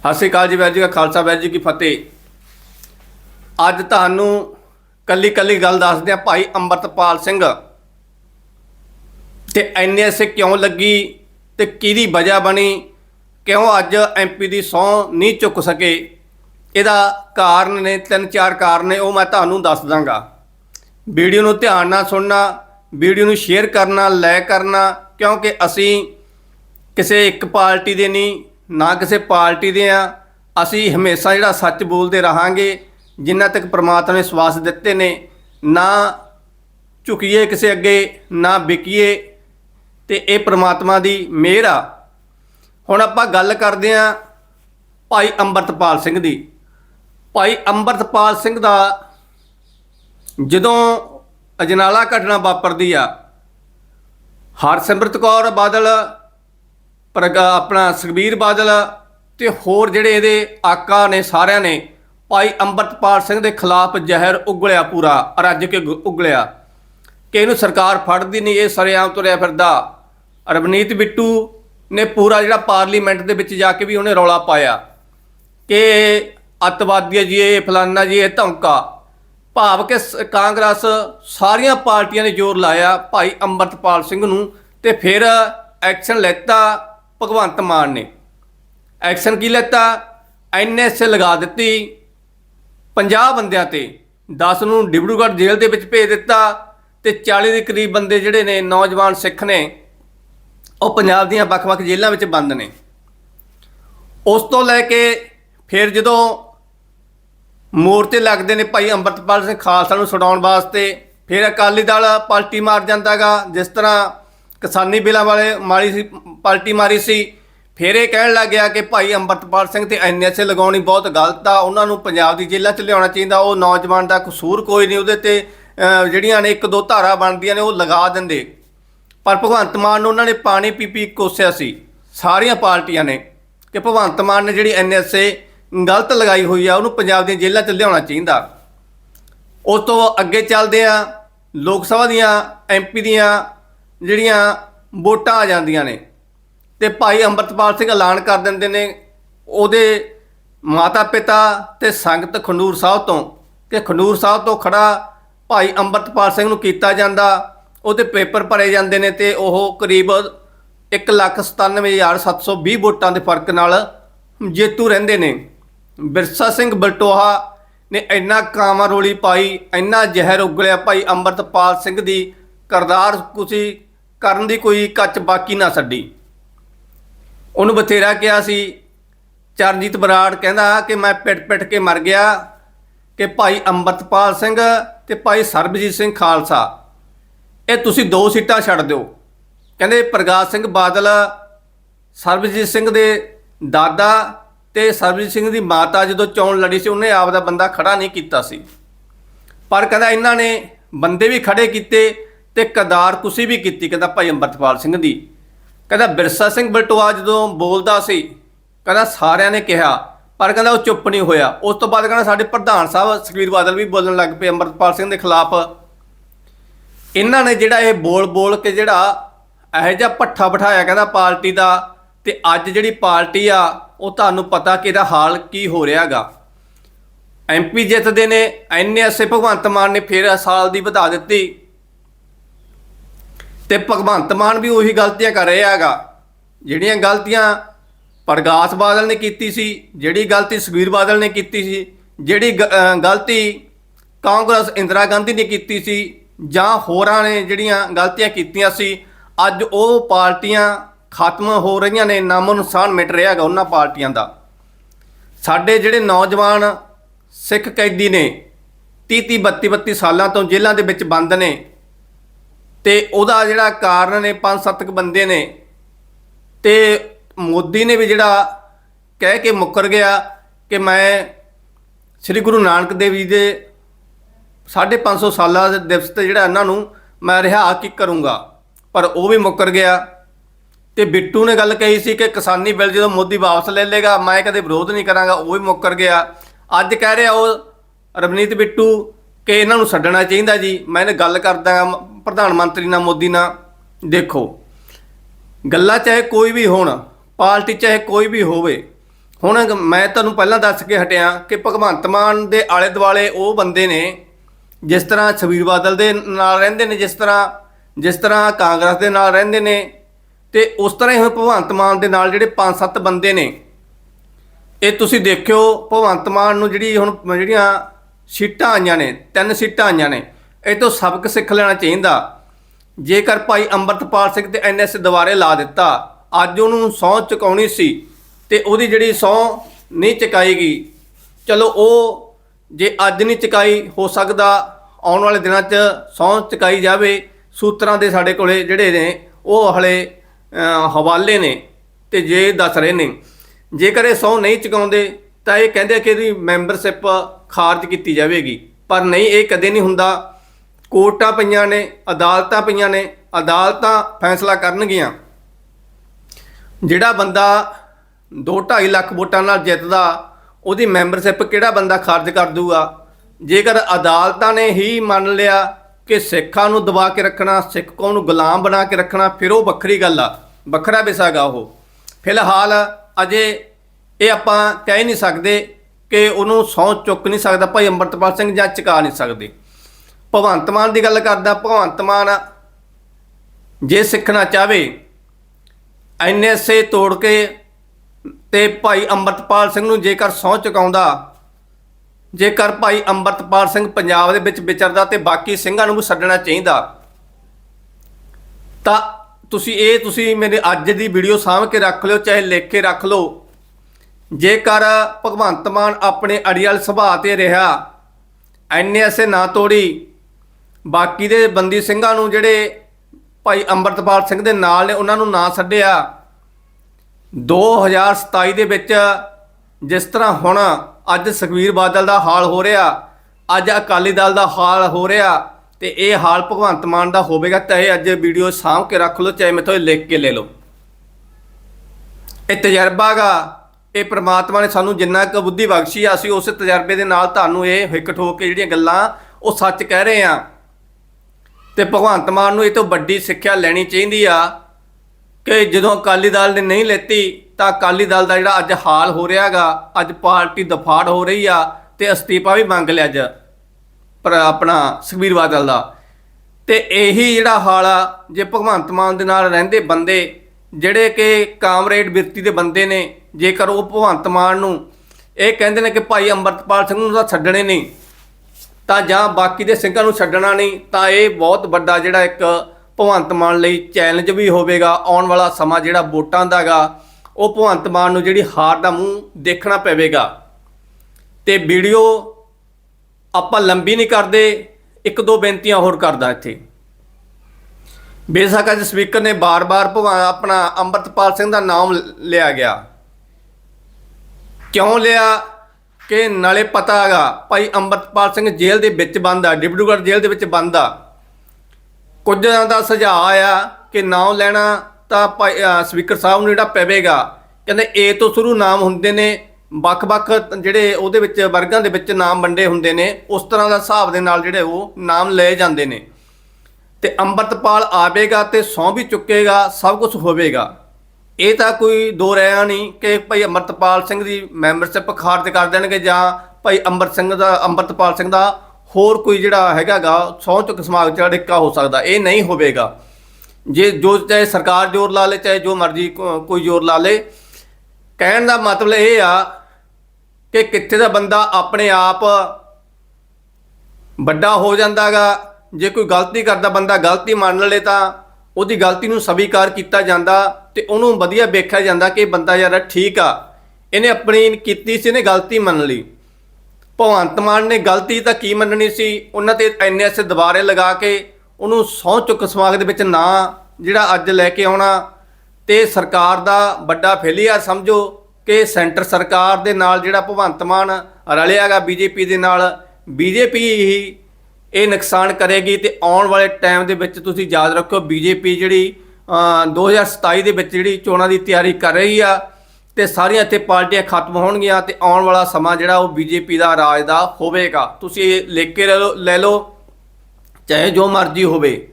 ਸਤਿ ਸ਼੍ਰੀ ਅਕਾਲ ਜੀ ਵੈਰ ਜੀ ਕਾ ਖਾਲਸਾ ਵੈਰ ਜੀ ਕੀ ਫਤਿਹ। ਅੱਜ ਤੁਹਾਨੂੰ ਕੱਲੀ ਕੱਲੀ ਗੱਲ ਦੱਸਦੇ ਆ ਭਾਈ ਅੰਮ੍ਰਿਤਪਾਲ ਸਿੰਘ। ਤੇ ਐਨਐਸਏ ਕਿਉਂ ਲੱਗੀ ਤੇ ਕਿਹਦੀ ਵਜ੍ਹਾ ਬਣੀ? ਕਿਉਂ ਅੱਜ ਐਮਪੀ ਦੀ ਸੌ ਨਹੀਂ ਚੁੱਕ ਸਕੇ? ਇਹਦਾ ਕਾਰਨ ਨੇ, ਤਿੰਨ ਚਾਰ ਕਾਰਨ ਨੇ, ਉਹ ਮੈਂ ਤੁਹਾਨੂੰ ਦੱਸ ਦਾਂਗਾ। ਵੀਡੀਓ ਨੂੰ ਧਿਆਨ ਨਾਲ ਸੁਣਨਾ, ਵੀਡੀਓ ਨੂੰ ਸ਼ੇਅਰ ਕਰਨਾ ਲਾਇਕ ਕਰਨਾ, ਕਿਉਂਕਿ ਅਸੀਂ ਕਿਸੇ ਇੱਕ ਪਾਰਟੀ ਦੇ ਨਹੀਂ ਨਾ ਕਿਸੇ ਪਾਰਟੀ ਦੇ ਆ। ਅਸੀਂ ਹਮੇਸ਼ਾ ਜਿਹੜਾ ਸੱਚ ਬੋਲਦੇ ਰਹਾਂਗੇ, ਜਿੰਨਾ ਤੱਕ ਪ੍ਰਮਾਤਮਾ ਨੇ ਸਵਾਸ ਦਿੱਤੇ ਨੇ, ਨਾ ਝੁਕੀਏ ਕਿਸੇ ਅੱਗੇ, ਨਾ ਵਿਕੀਏ, ਤੇ ਇਹ ਪ੍ਰਮਾਤਮਾ ਦੀ ਮਿਹਰ ਆ। ਹੁਣ ਆਪਾਂ ਗੱਲ ਕਰਦੇ ਆ ਭਾਈ ਅੰਮ੍ਰਿਤਪਾਲ ਸਿੰਘ ਦੀ। ਭਾਈ ਅੰਮ੍ਰਿਤਪਾਲ ਸਿੰਘ ਦਾ ਜਦੋਂ ਅਜਨਾਲਾ ਘਟਨਾ ਵਾਪਰਦੀ ਆ, ਹਰਸਿਮਰਤ ਕੌਰ ਬਾਦਲ ਪ੍ਰਗਾ ਆਪਣਾ ਸੁਖਬੀਰ ਬਾਦਲ ਤੇ ਹੋਰ ਜਿਹੜੇ ਇਹਦੇ ਆਕਾ ਨੇ, ਸਾਰਿਆਂ ਨੇ, ਭਾਈ ਅੰਮ੍ਰਿਤਪਾਲ ਸਿੰਘ ਦੇ ਖਿਲਾਫ ਜ਼ਹਿਰ ਉਗਲਿਆ ਪੂਰਾ, ਰੱਜ ਕੇ ਉਗਲਿਆ। ਕਿ ਇਹਨੂੰ ਸਰਕਾਰ ਫੜਦੀ ਨਹੀਂ, ਇਹ ਸਰੇਆਮ ਤੁਰਿਆ ਫਿਰਦਾ। ਰਵਨੀਤ ਬਿੱਟੂ ਨੇ ਪੂਰਾ ਜਿਹੜਾ ਪਾਰਲੀਮੈਂਟ ਦੇ ਵਿੱਚ ਜਾ ਕੇ ਵੀ ਉਹਨੇ ਰੌਲਾ ਪਾਇਆ। ਕਿ ਅੱਤਵਾਦੀ ਹੈ ਜੀ ਇਹ, ਫਲਾਨਾ ਜੀ ਇਹ, ਧਮਕਾ। ਭਾਵ ਕਿ ਸ- ਕਾਂਗਰਸ ਸਾਰੀਆਂ ਪਾਰਟੀਆਂ ਨੇ ਜ਼ੋਰ ਲਾਇਆ ਭਾਈ ਅੰਮ੍ਰਿਤਪਾਲ ਸਿੰਘ ਨੂੰ ਤੇ ਫਿਰ ਐਕਸ਼ਨ ਲੈਤਾ। ਭਗਵੰਤ ਮਾਨ ਨੇ। ਐਕਸ਼ਨ ਕੀ ਲੈਤਾ? ਐਨਐਸਏ ਲਗਾ ਦਿੱਤੀ। 50 ਬੰਦਿਆਂ ਤੇ 10 ਨੂੰ ਡਿਬਰੂਗੜ੍ਹ ਜੇਲ੍ਹ ਦੇ ਵਿੱਚ ਭੇਜ ਦਿੱਤਾ ਤੇ 40 ਦੇ ਕਰੀਬ ਬੰਦੇ ਜਿਹੜੇ ਨੇ, ਨੌਜਵਾਨ ਸਿੱਖ ਨੇ, ਉਹ ਪੰਜਾਬ ਦੀਆਂ ਵੱਖ-ਵੱਖ ਜੇਲ੍ਹਾਂ ਵਿੱਚ ਬੰਦ ਨੇ। ਉਸ ਤੋਂ ਲੈ ਕੇ ਫਿਰ ਜਦੋਂ ਮੋਰਚੇ ਲੱਗਦੇ ਨੇ ਭਾਈ ਅੰਮ੍ਰਿਤਪਾਲ ਸਿੰਘ ਖਾਲਸਾ ਨੂੰ ਛਡਾਉਣ ਵਾਸਤੇ, ਫਿਰ ਅਕਾਲੀ ਦਲ ਪਲਟੀ ਮਾਰ ਜਾਂਦਾਗਾ, ਜਿਸ ਤਰ੍ਹਾਂ ਕਿਸਾਨੀ ਬਿੱਲਾਂ ਵਾਲੇ ਮਾਰੀ ਸੀ, ਪਲਟੀ ਮਾਰੀ ਸੀ। ਫਿਰ ਇਹ ਕਹਿਣ ਲੱਗ ਗਿਆ ਕਿ ਭਾਈ ਅੰਮ੍ਰਿਤਪਾਲ ਸਿੰਘ ਤੇ ਐਨਐਸਏ ਲਗਾਉਣੀ ਬਹੁਤ ਗਲਤ ਆ। ਉਹਨਾਂ ਨੂੰ ਪੰਜਾਬ ਦੀ ਜੇਲ੍ਹਾਂ 'ਚ ਲਿਆਉਣਾ ਚਾਹੀਦਾ। ਉਹ ਨੌਜਵਾਨ ਦਾ ਕਸੂਰ ਕੋਈ ਨਹੀਂ ਉਹਦੇ ਤੇ ਜਿਹੜੀਆਂ ਨੇ ਇੱਕ ਦੋ ਧਾਰਾ ਬਣਦੀਆਂ ਨੇ ਉਹ ਲਗਾ ਦਿੰਦੇ। ਪਰ ਭਗਵੰਤ ਮਾਨ ਨੂੰ ਉਹਨਾਂ ਨੇ ਪਾਣੀ ਪੀ ਪੀ ਕੋਸਿਆ ਸੀ। ਸਾਰੀਆਂ ਪਾਰਟੀਆਂ ਨੇ ਕਿ ਭਗਵੰਤ ਮਾਨ ਨੇ ਜਿਹੜੀ ਐਨਐਸਏ ਗਲਤ ਲਗਾਈ ਹੋਈ ਆ, ਉਹਨੂੰ ਪੰਜਾਬ ਦੀਆਂ ਜੇਲ੍ਹਾਂ 'ਚ ਲਿਆਉਣਾ ਚਾਹੀਦਾ। ਉਸ ਤੋਂ ਅੱਗੇ ਚੱਲਦੇ ਆ। ਲੋਕ ਸਭਾ ਦੀਆਂ ਐਮਪੀ ਦੀਆਂ ਜਿਹੜੀਆਂ ਵੋਟਾਂ ਆ ਜਾਂਦੀਆਂ ਨੇ ਤੇ ਭਾਈ ਅੰਮ੍ਰਿਤਪਾਲ ਸਿੰਘ ਐਲਾਨ ਕਰ ਦਿੰਦੇ ਨੇ ਉਹਦੇ ਮਾਤਾ ਪਿਤਾ ਤੇ ਸੰਗਤ ਖੰਡੂਰ ਸਾਹਿਬ ਤੋਂ ਕਿ ਖੰਡੂਰ ਸਾਹਿਬ ਤੋਂ ਖੜਾ ਭਾਈ ਅੰਮ੍ਰਿਤਪਾਲ ਸਿੰਘ ਨੂੰ ਕੀਤਾ ਜਾਂਦਾ, ਉਹਦੇ ਪੇਪਰ ਭਰੇ ਜਾਂਦੇ ਨੇ ਤੇ ਉਹ ਕਰੀਬ 197720 ਵੋਟਾਂ ਦੇ ਫ਼ਰਕ ਨਾਲ ਜੇਤੂ ਰਹਿੰਦੇ ਨੇ। ਬਿਰਸਾ ਸਿੰਘ ਬਲਟੋਹਾ ਨੇ ਇੰਨਾ ਕਾਮਾ ਰੋਲੀ ਪਾਈ, ਇੰਨਾ ਜ਼ਹਿਰ ਉਗਲਿਆ ਭਾਈ ਅੰਮ੍ਰਿਤਪਾਲ ਸਿੰਘ ਦੀ ਕਰਦਾਰ ਕੁਸੀ ਕਰਨ ਦੀ ਕੋਈ ਕੱਚ ਬਾਕੀ ਨਾ ਛੱਡੀ। ਉਹਨੂੰ ਬਥੇਰਾ ਕਿਹਾ ਸੀ। ਚਰਨਜੀਤ ਬਰਾੜ ਕਹਿੰਦਾ ਕਿ ਮੈਂ ਪਿੱਟ ਪਿੱਟ ਕੇ ਮਰ ਗਿਆ ਕਿ ਭਾਈ ਅੰਮ੍ਰਿਤਪਾਲ ਸਿੰਘ ਤੇ ਭਾਈ ਸਰਬਜੀਤ ਸਿੰਘ ਖਾਲਸਾ, ਇਹ ਤੁਸੀਂ ਦੋ ਸੀਟਾਂ ਛੱਡ ਦਿਓ। ਕਹਿੰਦੇ ਪ੍ਰਗਾਸ਼ ਸਿੰਘ ਬਾਦਲ, ਸਰਬਜੀਤ ਸਿੰਘ ਦੇ ਦਾਦਾ ਤੇ ਸਰਬਜੀਤ ਸਿੰਘ ਦੀ ਮਾਤਾ ਜਦੋਂ ਚੋਣ ਲੜੀ ਸੀ, ਉਹਨੇ ਆਪ ਦਾ ਬੰਦਾ ਖੜਾ ਨਹੀਂ ਕੀਤਾ ਸੀ। ਪਰ ਕਹਿੰਦਾ ਇਹਨਾਂ ਨੇ ਬੰਦੇ ਵੀ ਖੜੇ ਕੀਤੇ ਤੇ ਕਦਾਰ ਕੁਸੀ ਵੀ ਕੀਤੀ, ਕਹਿੰਦਾ ਭਾਈ ਅੰਮ੍ਰਿਤਪਾਲ ਸਿੰਘ ਦੀ। ਕਹਿੰਦਾ ਬਿਰਸਾ ਸਿੰਘ ਬਲਟੋਆ ਜਦੋਂ ਬੋਲਦਾ ਸੀ, ਕਹਿੰਦਾ ਸਾਰਿਆਂ ਨੇ ਕਿਹਾ, ਪਰ ਕਹਿੰਦਾ ਉਹ ਚੁੱਪ ਨਹੀਂ ਹੋਇਆ। ਉਸ ਤੋਂ ਬਾਅਦ ਕਹਿੰਦਾ ਸਾਡੇ ਪ੍ਰਧਾਨ ਸਾਹਿਬ ਸੁਖਬੀਰ ਬਾਦਲ ਵੀ ਬੋਲਣ ਲੱਗ ਪਏ ਅੰਮ੍ਰਿਤਪਾਲ ਸਿੰਘ ਦੇ ਖਿਲਾਫ। ਇਹਨਾਂ ਨੇ ਜਿਹੜਾ ਇਹ ਬੋਲ ਬੋਲ ਕੇ ਜਿਹੜਾ ਇਹੋ ਜਿਹਾ ਪੱਠਾ ਬਿਠਾਇਆ ਕਹਿੰਦਾ ਪਾਰਟੀ ਦਾ, ਤੇ ਅੱਜ ਜਿਹੜੀ ਪਾਰਟੀ ਆ, ਉਹ ਤੁਹਾਨੂੰ ਪਤਾ ਕਿ ਇਹਦਾ ਹਾਲ ਕੀ ਹੋ ਰਿਹਾਗਾ। ਐਮਪੀ ਜਿੱਤਦੇ ਨੇ ਐਨਐਸਏ ਭਗਵੰਤ ਮਾਨ ਨੇ ਫਿਰ ਸਾਲ ਦੀ ਵਧਾ ਦਿੱਤੀ। ਤੇ ਭਗਵੰਤ ਮਾਨ ਵੀ ਉਹੀ ਗਲਤੀਆਂ ਕਰ ਰਿਹਾ ਹੈਗਾ। ਜਿਹੜੀਆਂ ਗਲਤੀਆਂ ਪ੍ਰਗਾਸ ਬਾਦਲ ਨੇ ਕੀਤੀ ਸੀ, ਜਿਹੜੀ ਗਲਤੀ ਸੁਖਬੀਰ ਬਾਦਲ ਨੇ ਕੀਤੀ ਸੀ, ਜਿਹੜੀ ਗ- ਗਲਤੀ ਕਾਂਗਰਸ ਇੰਦਰਾ ਗਾਂਧੀ ਨੇ ਕੀਤੀ ਸੀ, ਜਾਂ ਹੋਰਾਂ ਨੇ ਜਿਹੜੀਆਂ ਗਲਤੀਆਂ ਕੀਤੀਆਂ ਸੀ, ਅੱਜ ਉਹ ਪਾਰਟੀਆਂ ਖਤਮ ਹੋ ਰਹੀਆਂ ਨੇ, ਨਾਮੋ ਨਿਸ਼ਾਨ ਮਿਟ ਰਿਹਾ ਹੈਗਾ ਉਹਨਾਂ ਪਾਰਟੀਆਂ ਦਾ। ਸਾਡੇ ਜਿਹੜੇ ਨੌਜਵਾਨ ਸਿੱਖ ਕੈਦੀ ਨੇ 30 30 32 32 ਸਾਲਾਂ ਤੋਂ ਜੇਲ੍ਹਾਂ ਦੇ ਵਿੱਚ ਬੰਦ ਨੇ ਤੇ ਉਹਦਾ ਜਿਹੜਾ ਕਾਰਨ ਨੇ, ਪੰਜ ਸੱਤ ਕੁ ਬੰਦੇ ਨੇ, ਤੇ ਮੋਦੀ ਨੇ ਵੀ ਜਿਹੜਾ ਕਹਿ ਕੇ ਮੁੱਕਰ ਗਿਆ ਕਿ ਮੈਂ ਸ੍ਰੀ ਗੁਰੂ ਨਾਨਕ ਦੇਵ ਜੀ ਦੇ 550 ਸਾਲਾਂ ਦੇ ਦਿਵਸ ਤੇ ਜਿਹੜਾ ਇਹਨਾਂ ਨੂੰ ਮੈਂ ਰਿਹਾ ਕੀ ਕਰੂੰਗਾ। ਪਰ ਉਹ ਵੀ ਮੁੱਕਰ ਗਿਆ। ਤੇ ਬਿੱਟੂ ਨੇ ਗੱਲ ਕਹੀ ਸੀ ਕਿ ਕਿਸਾਨੀ ਬਿੱਲ ਜਦੋਂ ਮੋਦੀ ਵਾਪਸ ਲੈ ਲੇਗਾ, ਮੈਂ ਕਦੇ ਵਿਰੋਧ ਨਹੀਂ ਕਰਾਂਗਾ, ਉਹ ਵੀ ਮੁੱਕਰ ਗਿਆ। ਅੱਜ ਕਹਿ ਰਿਹਾ ਉਹ ਰਵਨੀਤ ਬਿੱਟੂ ਕਿ ਇਹਨਾਂ ਨੂੰ ਛੱਡਣਾ ਚਾਹੀਦਾ ਜੀ। ਮੈਂ ਇਹਨੇ ਗੱਲ ਕਰਦਾ ਪ੍ਰਧਾਨ ਮੰਤਰੀ ਨਾਲ, ਮੋਦੀ ਨਾਲ, ਦੇਖੋ। ਗੱਲਾਂ ਚਾਹੇ ਕੋਈ ਵੀ ਹੋਣ, ਪਾਰਟੀ ਚਾਹੇ ਕੋਈ ਵੀ ਹੋਵੇ, ਹੁਣ ਮੈਂ ਤੁਹਾਨੂੰ ਪਹਿਲਾਂ ਦੱਸ ਕੇ ਹਟਿਆ ਕਿ ਭਗਵੰਤ ਮਾਨ ਦੇ ਆਲੇ ਦੁਆਲੇ ਉਹ ਬੰਦੇ ਨੇ, ਜਿਸ ਤਰ੍ਹਾਂ ਸੁਖਬੀਰ ਬਾਦਲ ਦੇ ਨਾਲ ਰਹਿੰਦੇ ਨੇ, ਜਿਸ ਤਰ੍ਹਾਂ ਜਿਸ ਤਰ੍ਹਾਂ ਕਾਂਗਰਸ ਦੇ ਨਾਲ ਰਹਿੰਦੇ ਨੇ, ਤੇ ਉਸ ਤਰ੍ਹਾਂ ਹੀ ਹੁਣ ਭਗਵੰਤ ਮਾਨ ਦੇ ਨਾਲ ਜਿਹੜੇ 5-7 ਬੰਦੇ ਨੇ, ਇਹ ਤੁਸੀਂ ਦੇਖਿਓ, ਭਗਵੰਤ ਮਾਨ ਨੂੰ ਜਿਹੜੀ ਹੁਣ ਜਿਹੜੀਆਂ ਸੀਟਾਂ ਆਈਆਂ ਨੇ, ਤਿੰਨ ਸੀਟਾਂ ਆਈਆਂ ਨੇ ਇਹ ਤੋਂ ਸਬਕ ਸਿੱਖ ਲੈਣਾ ਚਾਹੀਦਾ। ਜੇਕਰ ਭਾਈ ਅੰਮ੍ਰਿਤਪਾਲ ਸਿੰਘ ਤੇ ਐਨਐਸ ਦੁਬਾਰੇ ਲਾ ਦਿੱਤਾ, ਅੱਜ ਉਹਨੂੰ ਸਹੁੰ ਚੁਕਾਉਣੀ ਸੀ ਤੇ ਉਹਦੀ ਜਿਹੜੀ ਸਹੁੰ ਨਹੀਂ ਚੁਕਾਏਗੀ ਚਲੋ ਉਹ ਜੇ ਅੱਜ ਨਹੀਂ ਚੁਕਾਈ, ਹੋ ਸਕਦਾ ਆਉਣ ਵਾਲੇ ਦਿਨਾਂ 'ਚ ਸਹੁੰ ਚੁਕਾਈ ਜਾਵੇ। ਸੂਤਰਾਂ ਦੇ ਸਾਡੇ ਕੋਲੇ ਜਿਹੜੇ ਨੇ, ਉਹ ਹਲੇ ਹਵਾਲੇ ਨੇ ਤੇ ਜੇ ਦੱਸ ਰਹੇ ਨੇ। ਜੇਕਰ ਇਹ ਸਹੁੰ ਨਹੀਂ ਚੁਕਾਉਂਦੇ, ਤਾਂ ਇਹ ਕਹਿੰਦੇ ਕਿ ਇਹਦੀ ਮੈਂਬਰਸ਼ਿਪ ਖਾਰਜ ਕੀਤੀ ਜਾਵੇਗੀ। ਪਰ ਨਹੀਂ, ਇਹ ਕਦੇ ਨਹੀਂ ਹੁੰਦਾ। ਕੋਰਟਾਂ ਪਈਆਂ ਨੇ, ਅਦਾਲਤਾਂ ਪਈਆਂ ਨੇ, ਅਦਾਲਤਾਂ ਫੈਸਲਾ ਕਰਨਗੀਆਂ। ਜਿਹੜਾ ਬੰਦਾ 2.5 ਲੱਖ ਵੋਟਾਂ ਨਾਲ ਜਿੱਤਦਾ, ਉਹਦੀ ਮੈਂਬਰਸ਼ਿਪ ਕਿਹੜਾ ਬੰਦਾ ਖਾਰਜ ਕਰ ਦੂਗਾ? ਜੇਕਰ ਅਦਾਲਤਾਂ ਨੇ ਹੀ ਮੰਨ ਲਿਆ ਕਿ ਸਿੱਖਾਂ ਨੂੰ ਦਬਾ ਕੇ ਰੱਖਣਾ, ਸਿੱਖ ਕੌਮ ਨੂੰ ਗੁਲਾਮ ਬਣਾ ਕੇ ਰੱਖਣਾ, ਫਿਰ ਉਹ ਵੱਖਰੀ ਗੱਲ ਆ, ਵੱਖਰਾ ਵਿਸ਼ਾ ਗਾ ਉਹ। ਫਿਲਹਾਲ ਅਜੇ ਇਹ ਆਪਾਂ ਕਹਿ ਨਹੀਂ ਸਕਦੇ ਕਿ ਉਹਨੂੰ ਸਹੁੰ ਚੁੱਕ ਨਹੀਂ ਸਕਦਾ, ਭਾਈ ਅੰਮ੍ਰਿਤਪਾਲ ਸਿੰਘ ਜਾਂ ਚੁਕਾ ਨਹੀਂ ਸਕਦੇ। ਭਗਵੰਤ ਮਾਨ ਦੀ ਗੱਲ ਕਰਦਾ, ਭਗਵੰਤ ਮਾਨ ਜੇ ਸਿੱਖਣਾ ਚਾਹਵੇ ਐਨਐਸਏ ਤੋੜ ਕੇ ਤੇ ਭਾਈ ਅੰਮ੍ਰਿਤਪਾਲ ਸਿੰਘ ਨੂੰ ਜੇਕਰ ਸਹੁੰ ਚੁਕਾਉਂਦਾ, ਜੇਕਰ ਭਾਈ ਅੰਮ੍ਰਿਤਪਾਲ ਸਿੰਘ ਪੰਜਾਬ ਦੇ ਵਿੱਚ ਵਿਚਰਦਾ ਤੇ ਬਾਕੀ ਸਿੰਘਾਂ ਨੂੰ ਵੀ ਛੱਡਣਾ ਚਾਹੀਦਾ, ਤਾਂ ਤੁਸੀਂ ਇਹ ਤੁਸੀਂ ਮੇਰੇ ਅੱਜ ਦੀ ਵੀਡੀਓ ਸਾਂਭ ਕੇ ਰੱਖ ਲਿਓ, ਚਾਹੇ ਲਿਖ ਕੇ ਰੱਖ ਲਓ। ਜੇਕਰ ਭਗਵੰਤ ਮਾਨ ਆਪਣੇ ਅੜੀਅਲ ਸੁਭਾਅ ਤੇ ਰਿਹਾ ਐਨਐਸਏ ਨਾ ਤੋੜੀ ਬਾਕੀ ਦੇ ਬੰਦੀ ਸਿੰਘਾਂ ਨੂੰ ਜਿਹੜੇ ਭਾਈ ਅੰਮ੍ਰਿਤਪਾਲ ਸਿੰਘ ਦੇ ਨਾਲ ਨੇ, ਉਹਨਾਂ ਨੂੰ ਨਾ ਛੱਡਿਆ। 2027 ਦੇ ਵਿੱਚ ਜਿਸ ਤਰ੍ਹਾਂ ਹੁਣ ਅੱਜ ਸੁਖਬੀਰ ਬਾਦਲ ਦਾ ਹਾਲ ਹੋ ਰਿਹਾ, ਅੱਜ ਅਕਾਲੀ ਦਲ ਦਾ ਹਾਲ ਹੋ ਰਿਹਾ, ਤੇ ਇਹ ਹਾਲ ਭਗਵੰਤ ਮਾਨ ਦਾ ਹੋਵੇਗਾ, ਤਾਂ ਇਹ ਅੱਜ ਵੀਡੀਓ ਸਾਂਭ ਕੇ ਰੱਖ ਲਓ, ਚਾਹੇ ਮੈਥੋਂ ਇਹ ਲਿਖ ਕੇ ਲੈ ਲਓ। ਇਹ ਤਜਰਬਾ ਗਾ, ਇਹ ਪ੍ਰਮਾਤਮਾ ਨੇ ਸਾਨੂੰ ਜਿੰਨਾ ਕੁ ਬੁੱਧੀ ਬਖਸ਼ੀ ਆ, ਅਸੀਂ ਉਸ ਤਜਰਬੇ ਦੇ ਨਾਲ ਤੁਹਾਨੂੰ ਇਹ ਹਿੱਕ ਠੋਕ ਕੇ ਜਿਹੜੀਆਂ ਗੱਲਾਂ ਉਹ ਸੱਚ ਕਹਿ ਰਹੇ ਆ ਤੇ ਭਗਵੰਤ ਮਾਨ ਨੂੰ ਇਹ ਤੋਂ ਵੱਡੀ ਸਿੱਖਿਆ ਲੈਣੀ ਚਾਹੀਦੀ ਆ ਕਿ ਜਦੋਂ ਅਕਾਲੀ ਦਲ ਨੇ ਨਹੀਂ ਲੈਤੀ ਤਾਂ ਅਕਾਲੀ ਦਲ ਦਾ ਜਿਹੜਾ ਅੱਜ ਹਾਲ ਹੋ ਰਿਹਾਗਾ ਅੱਜ ਪਾਰਟੀ ਦਫਾੜ ਹੋ ਰਹੀ ਆ ਤੇ ਅਸਤੀਫਾ ਵੀ ਮੰਗ ਲਿਆ ਅੱਜ ਪਰ ਆਪਣਾ ਸੁਖਬੀਰ ਬਾਦਲ ਦਾ। ਤੇ ਇਹੀ ਜਿਹੜਾ ਹਾਲ ਆ, ਜੇ ਭਗਵੰਤ ਮਾਨ ਦੇ ਨਾਲ ਰਹਿੰਦੇ ਬੰਦੇ, ਜਿਹੜੇ ਕਿ ਕਾਮਰੇਡ ਬਿਰਤੀ ਦੇ ਬੰਦੇ ਨੇ, ਜੇਕਰ ਉਹ ਭਗਵੰਤ ਮਾਨ ਨੂੰ ਇਹ ਕਹਿੰਦੇ ਨੇ ਕਿ ਭਾਈ ਅੰਮ੍ਰਿਤਪਾਲ ਸਿੰਘ ਨੂੰ ਤਾਂ ਛੱਡਣੇ ਨਹੀਂ ਤਾਂ ਜਾਂ ਬਾਕੀ ਦੇ ਸਿੰਘਾਂ ਨੂੰ ਛੱਡਣਾ ਨਹੀਂ, ਤਾਂ ਇਹ ਬਹੁਤ ਵੱਡਾ ਜਿਹੜਾ ਇੱਕ ਭਗਵੰਤ ਮਾਨ ਲਈ ਚੈਲੰਜ ਵੀ ਹੋਵੇਗਾ, ਆਉਣ ਵਾਲਾ ਸਮਾਂ ਜਿਹੜਾ ਵੋਟਾਂ ਦਾਗਾ ਉਹ ਭਗਵੰਤ ਮਾਨ ਨੂੰ ਜਿਹੜੀ ਹਾਰ ਦਾ ਮੂੰਹ ਦੇਖਣਾ ਪਵੇਗਾ। ਤੇ ਵੀਡੀਓ ਆਪਾਂ ਲੰਬੀ ਨਹੀਂ ਕਰਦੇ, ਇੱਕ ਦੋ ਬੇਨਤੀਆਂ ਹੋਰ ਕਰਦਾ ਇੱਥੇ। ਬੇਸ਼ੱਕ ਅੱਜ ਸਪੀਕਰ ਨੇ ਬਾਰ-ਬਾਰ ਭਗਵਾਨ ਆਪਣਾ ਅੰਮ੍ਰਿਤਪਾਲ ਸਿੰਘ ਦਾ ਨਾਮ ਲਿਆ ਗਿਆ। ਕਿਉਂ ਲਿਆ? ਕਿ ਨਾਲੇ ਪਤਾ ਹੈਗਾ, ਭਾਈ ਅੰਮ੍ਰਿਤਪਾਲ ਸਿੰਘ ਜੇਲ੍ਹ ਦੇ ਵਿੱਚ ਬੰਦ ਆ ਡਿਬੜੂਗੜ੍ਹ ਜੇਲ੍ਹ ਦੇ ਵਿੱਚ ਬੰਦ ਆ। ਕੁਝ ਦਾ ਸੁਝਾਅ ਆਇਆ ਕਿ ਨਾਮ ਲੈਣਾ ਤਾਂ ਭਾਈ ਸਪੀਕਰ ਸਾਹਿਬ ਨੂੰ ਜਿਹੜਾ ਪਵੇਗਾ। ਕਹਿੰਦੇ ਏ ਤੋਂ ਸ਼ੁਰੂ ਨਾਮ ਹੁੰਦੇ ਨੇ, ਵੱਖ-ਵੱਖ ਜਿਹੜੇ ਉਹਦੇ ਵਿੱਚ ਵਰਗਾਂ ਦੇ ਵਿੱਚ ਨਾਮ ਵੰਡੇ ਹੁੰਦੇ ਨੇ, ਉਸ ਤਰ੍ਹਾਂ ਦਾ ਹਿਸਾਬ ਦੇ ਨਾਲ ਜਿਹੜੇ ਉਹ ਨਾਮ ਲਏ ਜਾਂਦੇ ਨੇ। ਤੇ ਅੰਮ੍ਰਿਤਪਾਲ ਆਵੇਗਾ ਤੇ ਸਹੁੰ ਵੀ ਚੁੱਕੇਗਾ, ਸਭ ਕੁਝ ਹੋਵੇਗਾ। ਇਹ ਤਾਂ ਕੋਈ ਦੋ ਰਿਆ ਨਹੀਂ ਕਿ ਭਾਈ ਅੰਮ੍ਰਿਤਪਾਲ ਸਿੰਘ ਦੀ ਮੈਂਬਰਸ਼ਿਪ ਖਾਰਜ ਕਰ ਦੇਣਗੇ ਜਾਂ ਭਾਈ ਅੰਮ੍ਰਿਤ ਸਿੰਘ ਦਾ, ਅੰਮ੍ਰਿਤਪਾਲ ਸਿੰਘ ਦਾ ਹੋਰ ਕੋਈ ਜਿਹੜਾ ਹੈਗਾਗਾ, ਸਹੁੰ ਚੁੱਕ ਸਮਾਗ ਚ ਅੜਿੱਕਾ ਹੋ ਸਕਦਾ, ਇਹ ਨਹੀਂ ਹੋਵੇਗਾ। ਜੇ ਜੋ ਚਾਹੇ ਸਰਕਾਰ ਜ਼ੋਰ ਲਾ ਲੇ, ਚਾਹੇ ਜੋ ਮਰਜ਼ੀ ਕੋ- ਕੋਈ ਜ਼ੋਰ ਲਾ ਲੇ। ਕਹਿਣ ਦਾ ਮਤਲਬ ਇਹ ਆ ਕਿ ਕਿੱਥੇ ਦਾ ਬੰਦਾ ਆਪਣੇ ਆਪ ਵੱਡਾ ਹੋ ਜਾਂਦਾਗਾ, ਜੇ ਕੋਈ ਗਲਤੀ ਕਰਦਾ, ਬੰਦਾ ਗਲਤੀ ਮੰਨ ਲਏ ਤਾਂ ਉਹਦੀ ਗਲਤੀ ਨੂੰ ਸਵੀਕਾਰ ਕੀਤਾ ਜਾਂਦਾ। ਤੇ ਉਹਨੂੰ ਵਧੀਆ ਵੇਖਿਆ ਜਾਂਦਾ ਕਿ ਬੰਦਾ ਯਾਰ ਠੀਕ ਆ। ਇਹਨੇ ਆਪਣੀ ਕੀਤੀ ਸੀ ਇਹਨੇ ਗਲਤੀ ਮੰਨ ਲਈ। ਭਗਵੰਤ ਮਾਨ ਨੇ ਗਲਤੀ ਤਾਂ ਕੀ ਮੰਨਣੀ ਸੀ? ਉਹਨਾਂ ਤੇ ਐਨਐਸ ਦੁਬਾਰੇ ਲਗਾ ਕੇ ਉਹਨੂੰ ਸਹੁੰ ਚੁੱਕ ਸਮਾਗ ਦੇ ਵਿੱਚ ਨਾ ਜਿਹੜਾ ਅੱਜ ਲੈ ਕੇ ਆਉਣਾ ਤੇ ਸਰਕਾਰ ਦਾ ਵੱਡਾ ਫੇਲੀਅਰ ਸਮਝੋ ਕਿ ਸੈਂਟਰ ਸਰਕਾਰ ਦੇ ਨਾਲ ਜਿਹੜਾ ਭਗਵੰਤ ਮਾਨ ਰਲਿਆਗਾ ਬੀਜੇਪੀ ਦੇ ਨਾਲ, ਬੀਜੇਪੀ ਹੀ ਇਹ ਨੁਕਸਾਨ ਕਰੇਗੀ ਤੇ ਆਉਣ ਵਾਲੇ ਟਾਈਮ ਦੇ ਵਿੱਚ ਤੁਸੀਂ ਯਾਦ ਰੱਖੋ ਬੀਜੇਪੀ ਜਿਹੜੀ 2027 ਦੇ ਵਿੱਚ ਜਿਹੜੀ ਚੋਣਾਂ ਦੀ ਤਿਆਰੀ ਕਰ ਰਹੀ ਆ ਤੇ ਸਾਰੀਆਂ ਇੱਥੇ ਪਾਰਟੀਆਂ ਖਤਮ ਹੋਣਗੀਆਂ ਤੇ ਆਉਣ ਵਾਲਾ ਸਮਾਂ ਜਿਹੜਾ ਉਹ ਬੀਜੇਪੀ ਦਾ ਰਾਜ ਦਾ ਹੋਵੇਗਾ। ਤੁਸੀਂ ਇਹ ਲਿਖ ਕੇ ਲੈ ਲਓ- ਲੈ ਲਓ, ਚਾਹੇ ਜੋ ਮਰਜ਼ੀ ਹੋਵੇ,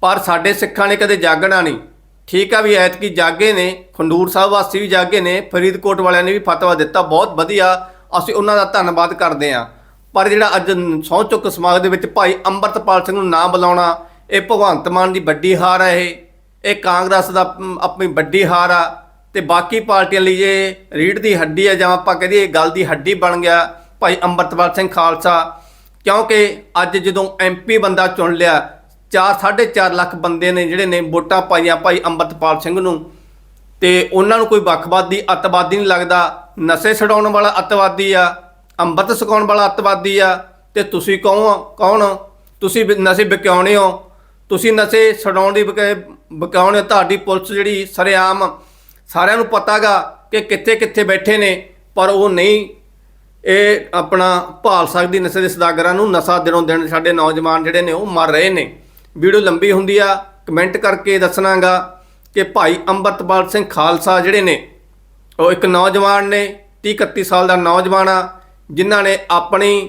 ਪਰ ਸਾਡੇ ਸਿੱਖਾਂ ਨੇ ਕਦੇ ਜਾਗਣਾ ਨਹੀਂ। ਠੀਕ ਆ ਵੀ ਐਤਕੀ ਜਾਗੇ ਨੇ, ਖੰਡੂਰ ਸਾਹਿਬ ਵਾਸੀ ਵੀ ਜਾਗੇ ਨੇ, ਫਰੀਦਕੋਟ ਵਾਲਿਆਂ ਨੇ ਵੀ ਫਤਵਾ ਦਿੱਤਾ, ਬਹੁਤ ਵਧੀਆ, ਅਸੀਂ ਉਹਨਾਂ ਦਾ ਧੰਨਵਾਦ ਕਰਦੇ ਹਾਂ। ਪਰ ਜਿਹੜਾ ਅੱਜ ਸਹੁੰ ਚੁੱਕ ਸਮਾਗਮ ਦੇ ਵਿੱਚ ਭਾਈ ਅੰਮ੍ਰਿਤਪਾਲ ਸਿੰਘ ਨੂੰ ਨਾ ਬੁਲਾਉਣਾ, ਇਹ ਭਗਵੰਤ ਮਾਨ ਦੀ ਵੱਡੀ ਹਾਰ ਹੈ ਇਹ। ਇਹ ਕਾਂਗਰਸ ਦਾ ਆਪਣੀ ਵੱਡੀ ਹਾਰ ਆ। ਤੇ ਬਾਕੀ ਪਾਰਟੀਆਂ ਲਈ ਇਹ ਰੀੜ ਦੀ ਹੱਡੀ ਆ, ਜਾਂ ਆਪਾਂ ਕਹਦੇ ਗੱਲ ਦੀ ਹੱਡੀ ਬਣ ਗਿਆ, ਭਾਈ ਅੰਮ੍ਰਿਤਪਾਲ ਸਿੰਘ ਖਾਲਸਾ। ਕਿਉਂਕਿ ਅੱਜ ਜਦੋਂ ਐਮਪੀ ਬੰਦਾ ਚੁਣ ਲਿਆ 4 4.5 ਲੱਖ ਬੰਦੇ ਨੇ ਜਿਹੜੇ ਨੇ ਵੋਟਾਂ ਪਾਈਆਂ ਭਾਈ ਅੰਮ੍ਰਿਤਪਾਲ ਸਿੰਘ ਨੂੰ। ਤੇ ਉਹਨਾਂ ਨੂੰ ਕੋਈ ਵੱਖਵਾਦੀ, ਅੱਤਵਾਦੀ ਨਹੀਂ ਲੱਗਦਾ। ਨਸ਼ੇ ਛਡਾਉਣ ਵਾਲਾ ਅੱਤਵਾਦੀ ਆ, ਅੰਮ੍ਰਿਤ ਛਕਾਉਣ ਵਾਲਾ ਅੱਤਵਾਦੀ ਆ। ਤੇ ਤੁਸੀਂ ਕੌਣ ਕੌਣ? ਹੋ? ਤੁਸੀਂ ਨਸ਼ੇ ਵਿਕਾਉਣੇ ਹੋ। ਤੁਸੀਂ ਨਸ਼ੇ ਛਡਾਉਣ ਦੀ ਵਿਕ- ਤੁਹਾਡੀ ਪੁਲਿਸ ਜਿਹੜੀ ਸਰੇਆਮ ਸਾਰਿਆਂ ਨੂੰ ਪਤਾਗਾ ਕਿ ਕਿੱਥੇ ਕਿੱਥੇ ਬੈਠੇ ਨੇ, ਪਰ ਉਹ ਨਹੀਂ। ਇਹ ਆਪਣਾ ਭਾਲ ਸਕਦੀ ਨਸ਼ੇ ਦੇ ਸਦਾਗਰਾਂ ਨੂੰ, ਨਸ਼ਾ ਦਿਨੋਂ ਦਿਨ ਸਾਡੇ ਨੌਜਵਾਨ ਜਿਹੜੇ ਨੇ, ਉਹ ਮਰ ਰਹੇ ਨੇ। ਵੀਡੀਓ ਲੰਬੀ ਹੁੰਦੀ ਆ, ਕਮੈਂਟ ਕਰਕੇ ਦੱਸਣਾਗਾ ਕਿ ਭਾਈ ਅੰਮ੍ਰਿਤਪਾਲ ਸਿੰਘ ਖਾਲਸਾ ਜਿਹੜੇ ਨੇ, ਉਹ ਇੱਕ ਨੌਜਵਾਨ ਨੇ 30 31 ਸਾਲ ਦਾ ਨੌਜਵਾਨ ਆ, ਜਿਨ੍ਹਾਂ ਨੇ ਆਪਣੀ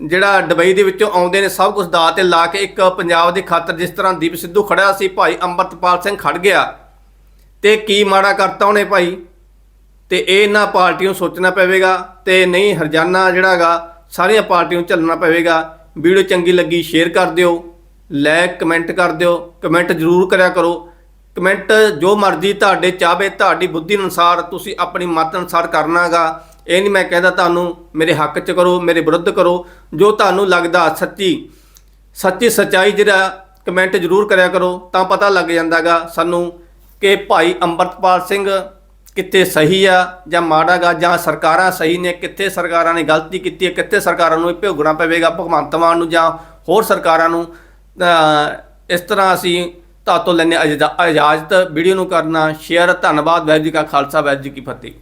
ਜਿਹੜਾ ਦੁਬਈ ਦੇ ਵਿੱਚੋਂ ਆਉਂਦੇ ਨੇ, ਸਭ ਕੁਝ ਦਾ ਤੇ ਲਾ ਕੇ ਇੱਕ ਪੰਜਾਬ ਦੀ ਖਾਤਰ ਜਿਸ ਤਰ੍ਹਾਂ ਦੀਪ ਸਿੱਧੂ ਖੜਿਆ ਸੀ, ਭਾਈ ਅੰਮ੍ਰਿਤਪਾਲ ਸਿੰਘ ਖੜ ਗਿਆ। ਤੇ ਕੀ ਮਾੜਾ ਕਰਤਾ ਉਹਨੇ ਭਾਈ? ਤੇ ਇਹ ਇਹਨਾਂ ਪਾਰਟੀਆਂ ਨੂੰ ਸੋਚਣਾ ਪਵੇਗਾ ਤੇ ਨਹੀਂ, ਹਰਜਾਨਾ ਜਿਹੜਾਗਾ ਸਾਰੀਆਂ ਪਾਰਟੀਆਂ ਨੂੰ ਝੱਲਣਾ ਪਵੇਗਾ। ਵੀਡੀਓ ਚੰਗੀ ਲੱਗੀ, ਸ਼ੇਅਰ ਕਰ ਦਿਓ ਲਾਇਕ ਕਮੈਂਟ ਕਰ ਦਿਓ ਕਮੈਂਟ ਜ਼ਰੂਰ ਕਰਿਆ ਕਰੋ। ਕਮੈਂਟ ਜੋ ਮਰਜ਼ੀ ਤੁਹਾਡੇ ਚਾਹਵੇ, ਤੁਹਾਡੀ ਬੁੱਧੀ ਅਨੁਸਾਰ ਤੁਸੀਂ ਆਪਣੀ ਮਤ ਅਨੁਸਾਰ ਕਰਨਾਗਾ ਇਹ ਨਹੀਂ ਮੈਂ ਕਹਿੰਦਾ ਤੁਹਾਨੂੰ ਮੇਰੇ ਹੱਕ 'ਚ ਕਰੋ, ਮੇਰੇ ਵਿਰੁੱਧ ਕਰੋ। ਜੋ ਤੁਹਾਨੂੰ ਲੱਗਦਾ ਸੱਚੀ ਸੱਚੀ ਸਚਾਈ ਜਿਹੜਾ ਕਮੈਂਟ ਜ਼ਰੂਰ ਕਰਿਆ ਕਰੋ, ਤਾਂ ਪਤਾ ਲੱਗ ਜਾਂਦਾਗਾ ਸਾਨੂੰ ਕਿ ਭਾਈ ਅੰਮ੍ਰਿਤਪਾਲ ਸਿੰਘ ਕਿੱਥੇ ਸਹੀ ਆ ਜਾਂ ਮਾੜਾ ਗਾ ਜਾਂ ਸਰਕਾਰਾਂ ਸਹੀ ਨੇ, ਕਿੱਥੇ ਸਰਕਾਰਾਂ ਨੇ ਗਲਤੀ ਕੀਤੀ ਹੈ, ਕਿੱਥੇ ਸਰਕਾਰਾਂ ਨੂੰ ਇਹ ਭੁਗਤਣਾ ਪਵੇਗਾ, ਭਗਵੰਤ ਮਾਨ ਨੂੰ ਜਾਂ ਹੋਰ ਸਰਕਾਰਾਂ ਨੂੰ। ਇਸ ਤਰ੍ਹਾਂ ਅਸੀਂ ਤੁਹਾਤੋਂ ਲੈਣੇ ਇਜਾਜ਼ਤ ਵੀਡੀਓ ਨੂੰ ਕਰਨਾ ਸ਼ੇਅਰ ਧੰਨਵਾਦ, ਵਾਹਿਗੁਰੂ ਜੀ ਕਾ ਖਾਲਸਾ, ਵਾਹਿਗੁਰੂ ਜੀ ਕੀ ਫਤਿਹ।